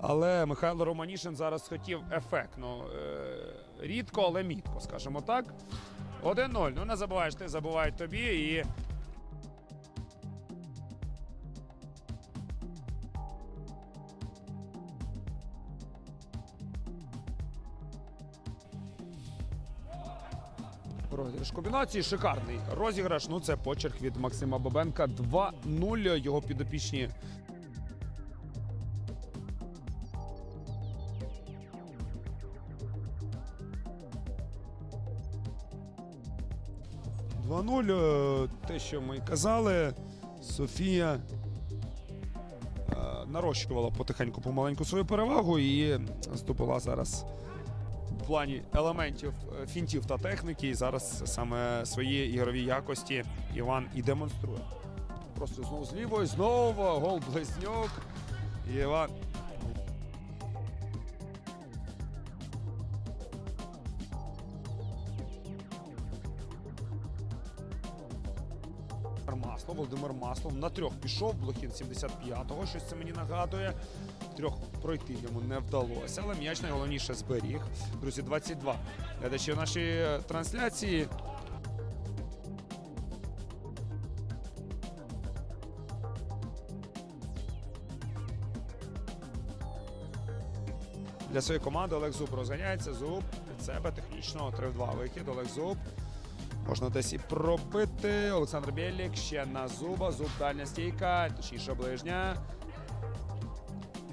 Але Михайло Романішин зараз хотів ефектно. Е, рідко, але мітко, скажімо так. 1-0. Ну не забуваєш, ти забувають тобі і. Розіграш комбінації шикарний розіграш. Ну це почерк від Максима Бабенка. 2-0. Його підопічні 2-0. е, Те, що ми казали, Софія е, нарощувала потихеньку помаленьку свою перевагу і здобула зараз в плані елементів е, фінтів та техніки. І зараз саме свої ігрові якості Іван і демонструє. Просто знову з лівої, знову гол близнюк. Іван Маслов, Володимир Маслов на трьох пішов, Блохін 75-го, щось це мені нагадує. Трьох пройти йому не вдалося, але м'яч найголовніше зберіг. Друзі, 22 глядачі нашої трансляції. Для своєї команди Олег Зуб розганяється. Зуб від себе технічно 3-2 вихід. Олег Зуб. Можна десь і пробити. Олександр Бєлік ще на зуба. Зуб дальня стійка, точніше ближня.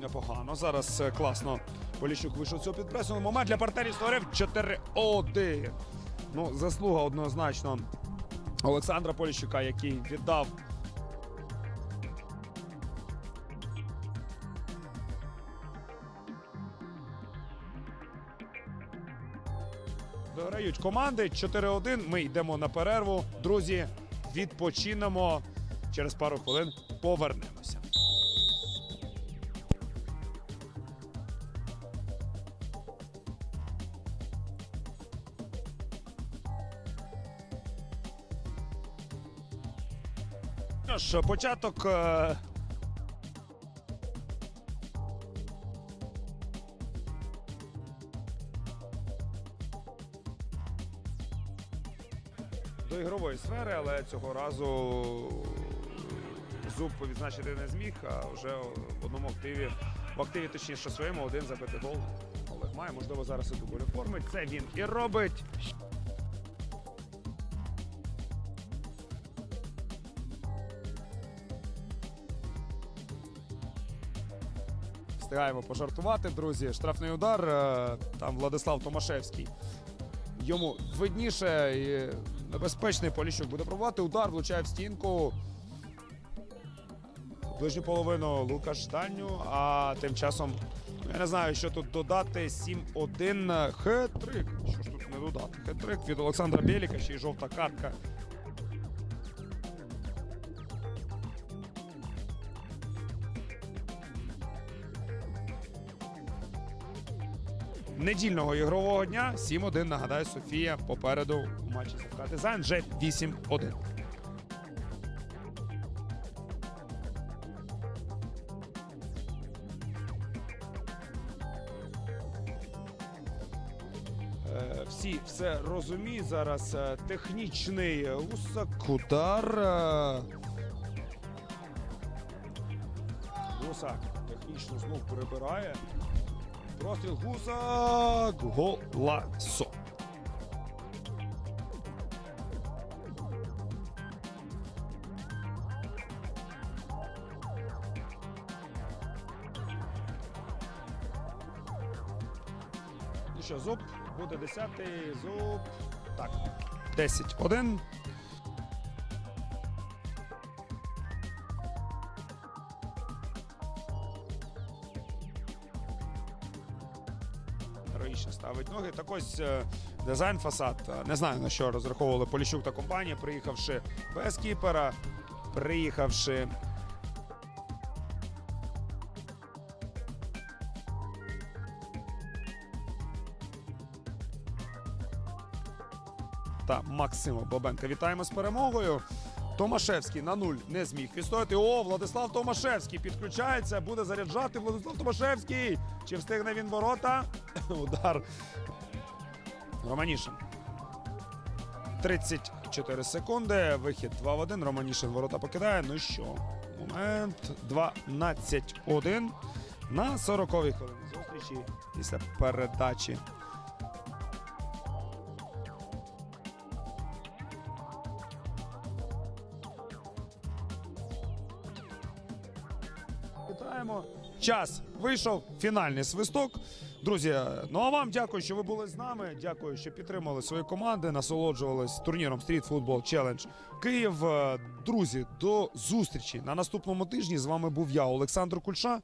Непогано. Зараз е, класно. Поліщук вийшов цю підпресу. Момент для партнерів створив 4-1. Ну, заслуга однозначно Олександра Поліщука, який віддав. Дограють команди 4-1. Ми йдемо на перерву. Друзі, відпочинемо. Через пару хвилин повернемося. Ну ж, початок. До ігрової сфери, але цього разу зуб відзначити не зміг, а вже в одному активі, в активі, точніше своєму, один забитий гол. Олег має, можливо, зараз і дубль оформить. Це він і робить. Встигаємо пожартувати, друзі. Штрафний удар. е, Там Владислав Томашевський. Йому видніше небезпечний Поліщук буде пробувати. Удар влучає в стінку. Ближню половину Лукаш Таню. А тим часом ну, я не знаю, що тут додати. 7-1 хет-трик. Що ж тут не додати? Хет-трик від Олександра Бєліка, ще й жовта картка. Недільного ігрового дня. 7-1, нагадаю, Софія попереду у матчі ФК Дизайн вже 8-1. Е, Всі все розуміють зараз. Е, Технічний гусак, удар. е, Гусак технічно знов перебирає. Простріл гусак. Голасо. Що, зуб буде 10 зуб. Так. 10-1. Героїчно ставить ноги. Так ось е, дизайн фасад. Е, Не знаю на що розраховували Поліщук та компанія, приїхавши без кіпера, приїхавши. Та Максима Бабенка. Вітаємо з перемогою. Томашевський на нуль не зміг відстояти. О, Владислав Томашевський підключається, буде заряджати Владислав Томашевський. Чи встигне він ворота? Удар. Романішин. 34 секунди. Вихід 2 в 1. Романішин ворота покидає. Ну що, момент 12-1 на 40-й хвилині зустрічі після передачі. Вітаємо. Час вийшов. Фінальний свисток. Друзі, ну а вам дякую, що ви були з нами. Дякую, що підтримали свої команди, насолоджувались турніром Street Football Challenge Київ. Друзі, до зустрічі на наступному тижні. З вами був я, Олександр Кульша.